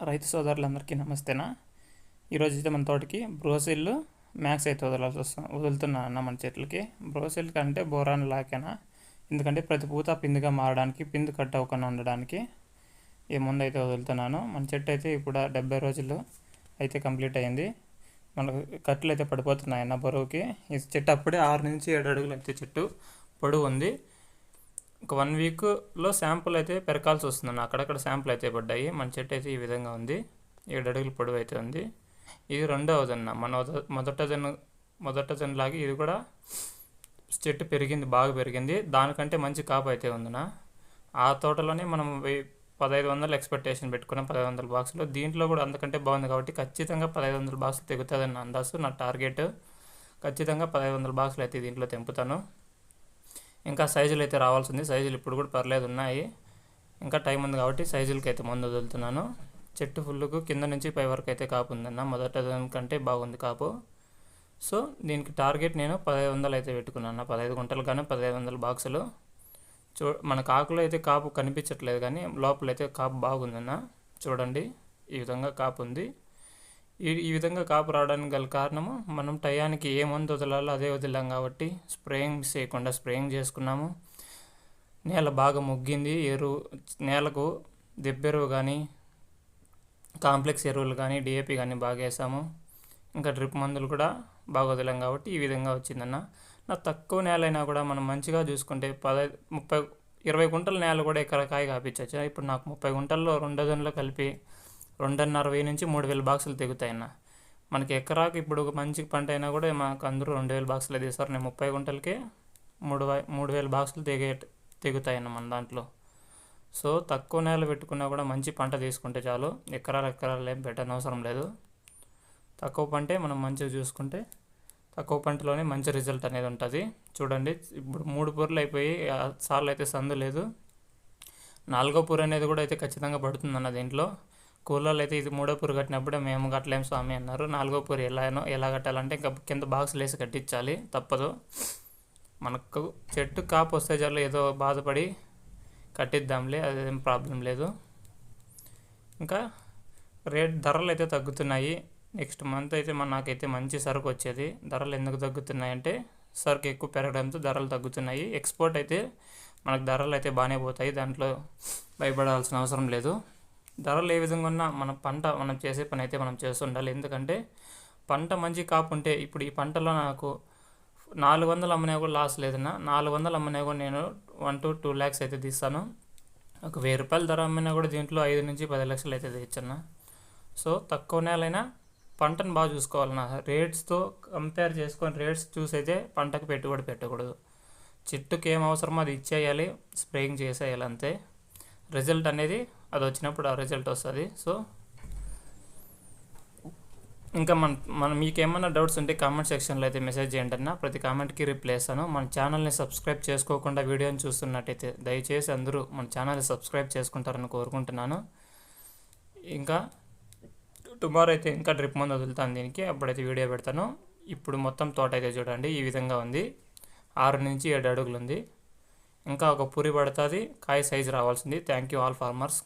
రైతు సోదరులందరికీ నమస్తేనా? ఈరోజు అయితే మన తోటకి బ్రోసిల్ మ్యాక్స్ అయితే వదలాల్సి వస్తుంది వదులుతున్నా అన్న మన చెట్లకి బ్రోసిల్ కంటే బోరాన్ లాకేనా? ఎందుకంటే ప్రతి పూత పిందుగా మారడానికి పిందు కట్ అవ్వకుండా ఉండడానికి ఈ ముందు అయితే వదులుతున్నాను. మన చెట్టు అయితే ఇప్పుడు డెబ్బై రోజులు అయితే కంప్లీట్ అయింది. మనకు కట్టలు అయితే పడిపోతున్నాయి అన్న బరువుకి. ఈ చెట్టు అప్పుడే ఆరు నుంచి ఏడు అడుగులు అయితే చెట్టు పొడవు ఉంది. ఒక వన్ వీక్లో శాంపుల్ అయితే పెరకాల్సి వస్తుంది అక్కడక్కడ శాంపుల్ అయితే పడ్డాయి. మన చెట్టు అయితే ఈ విధంగా ఉంది. ఏడు అడుగులు పొడవు అయితే ఉంది. ఇది రెండవదన్న మన మొదట జన్ మొదట జన్లాగా ఇది కూడా చెట్టు పెరిగింది బాగా పెరిగింది. దానికంటే మంచి కాపు అయితే ఉందినా. ఆ తోటలోనే మనం పదహైదు వందలు ఎక్స్పెక్టేషన్ పెట్టుకున్నాం. పదహైదు వందల బాక్సులు. దీంట్లో కూడా అంతకంటే బాగుంది కాబట్టి ఖచ్చితంగా పదహైదు వందల బాక్సులు తెగుతుందని అందాసు నా టార్గెట్. ఖచ్చితంగా పదహైదు వందల బాక్సులు అయితే దీంట్లో తెంపుతాను. ఇంకా సైజులు అయితే రావాల్సింది. సైజులు ఇప్పుడు కూడా పర్లేదు ఉన్నాయి. ఇంకా టైం ఉంది కాబట్టి సైజులకి అయితే ముందు వదులుతున్నాను. చెట్టు ఫుల్కు కింద నుంచి పై వరకు అయితే కాపు ఉందన్న. మొదట దానికంటే బాగుంది కాపు. సో దీనికి టార్గెట్ నేను పదహైదు వందలు అయితే పెట్టుకున్నాను. పదహైదు గుంటలు కానీ పదహైదు వందల బాక్సులు. చూ మన కాకులో అయితే కాపు కనిపించట్లేదు కానీ లోపల అయితే కాపు బాగుందన్న. చూడండి ఈ విధంగా కాపు ఉంది. ఈ ఈ విధంగా కాపు రావడానికి గల కారణము మనం టయానికి ఏ మందు వదలాలో అదే వదిలాం కాబట్టి స్ప్రేయింగ్ చేయకుండా స్ప్రేయింగ్ చేసుకున్నాము. నేల బాగా ముగ్గింది ఎరువు నేలకు దెబ్బెరువు కానీ కాంప్లెక్స్ ఎరువులు కానీ డిఏపి కానీ బాగా వేసాము. ఇంకా డ్రిప్ మందులు కూడా బాగా వదిలాం కాబట్టి ఈ విధంగా వచ్చిందన్న. నా తక్కువ నేల అయినా కూడా మనం మంచిగా చూసుకుంటే పదహైదు ముప్పై ఇరవై గుంటల నేల కూడా ఇక్కడ కాయ కాపించవచ్చు ఇప్పుడు నాకు ముప్పై గుంటల్లో రెండు దండలు కలిపి రెండున్నర వెయ్యి నుంచి మూడు వేల బాక్సులు తెగుతాయన్న మనకి ఎకరాకి ఇప్పుడు మంచి పంట అయినా కూడా మాకు అందరూ రెండు వేల బాక్సులు తీస్తారు. నేను ముప్పై గుంటలకే మూడు మూడు వేల బాక్సులు తెగే తెగుతాయన్న మన దాంట్లో. సో తక్కువ నేల పెట్టుకున్నా కూడా మంచి పంట తీసుకుంటే చాలు. ఎకరాలు ఎకరాలు ఏం పెట్టనవసరం లేదు. తక్కువ పంటే మనం మంచిగా చూసుకుంటే తక్కువ పంటలోనే మంచి రిజల్ట్ అనేది ఉంటుంది. చూడండి ఇప్పుడు మూడు పూర్లు అయిపోయి సార్లు అయితే సందు లేదు. నాలుగో పూర అనేది కూడా అయితే ఖచ్చితంగా పడుతుందన్న దీంట్లో. కూలర్లు అయితే ఇది మూడో పూరి కట్టినప్పుడే మేము కట్టలేం స్వామి అన్నారు. నాలుగో పూరి ఎలానో ఎలా కట్టాలంటే ఇంకా కింద బాక్సులు వేసి కట్టించాలి. తప్పదు. మనకు చెట్టు కాపు వస్తే చాలు ఏదో బాధపడి కట్టిద్దాంలే అదేం ప్రాబ్లం లేదు. ఇంకా రేట్ ధరలు అయితే తగ్గుతున్నాయి. నెక్స్ట్ మంత్ అయితే మన నాకైతే మంచి సరుకు వచ్చేది. ధరలు ఎందుకు తగ్గుతున్నాయి అంటే సరుకు ఎక్కువ పెరగడంతో ధరలు తగ్గుతున్నాయి. ఎక్స్పోర్ట్ అయితే మనకు ధరలు అయితే బాగానే పోతాయి. దాంట్లో భయపడాల్సిన అవసరం లేదు. ధరలు ఏ విధంగా ఉన్నా మన పంట మనం చేసే పని అయితే మనం చేస్తుండాలి ఎందుకంటే పంట మంచి కాపు ఉంటే ఇప్పుడు ఈ పంటలో నాకు నాలుగు వందలు అమ్మనే కూడా లాస్ లేదన్నా నాలుగు వందలు అమ్మనే కూడా నేను వన్ టు టూ ల్యాక్స్ అయితే తీస్తాను. ఒక వెయ్యి రూపాయల ధర అమ్మినా కూడా దీంట్లో ఐదు నుంచి పది లక్షలు అయితే తెచ్చన్నా సో తక్కువ నెలైనా పంటను బాగా చూసుకోవాలన్నా. రేట్స్తో కంపేర్ చేసుకొని రేట్స్ చూసైతే పంటకు పెట్టుబడి పెట్టకూడదు. చెట్టుకి ఏం అవసరమో అది ఇచ్చేయాలి స్ప్రేయింగ్ చేసేయాలి అంతే. రిజల్ట్ అనేది అది వచ్చినప్పుడు ఆ రిజల్ట్ వస్తుంది. సో ఇంకా మన మన మీకు ఏమైనా డౌట్స్ ఉంటే కామెంట్ సెక్షన్లో అయితే మెసేజ్ చేయండి అన్న. ప్రతి కామెంట్కి రిప్లై ఇస్తాను మన ఛానల్ని సబ్స్క్రైబ్ చేసుకోకుండా వీడియోని చూస్తున్నట్టయితే దయచేసి అందరూ మన ఛానల్ని సబ్స్క్రైబ్ చేసుకుంటారని కోరుకుంటున్నాను. ఇంకా టుమారో అయితే ఇంకా డ్రిప్ ముందు వదులుతాను దీనికి. అప్పుడైతే వీడియో పెడతాను. ఇప్పుడు మొత్తం తోట అయితే చూడండి. ఈ విధంగా ఉంది. ఆరు నుంచి ఏడు అడుగులు ఉంది. ఇంకా ఒక పూరి పడుతుంది. కాయ సైజు రావాల్సింది. Thank you all farmers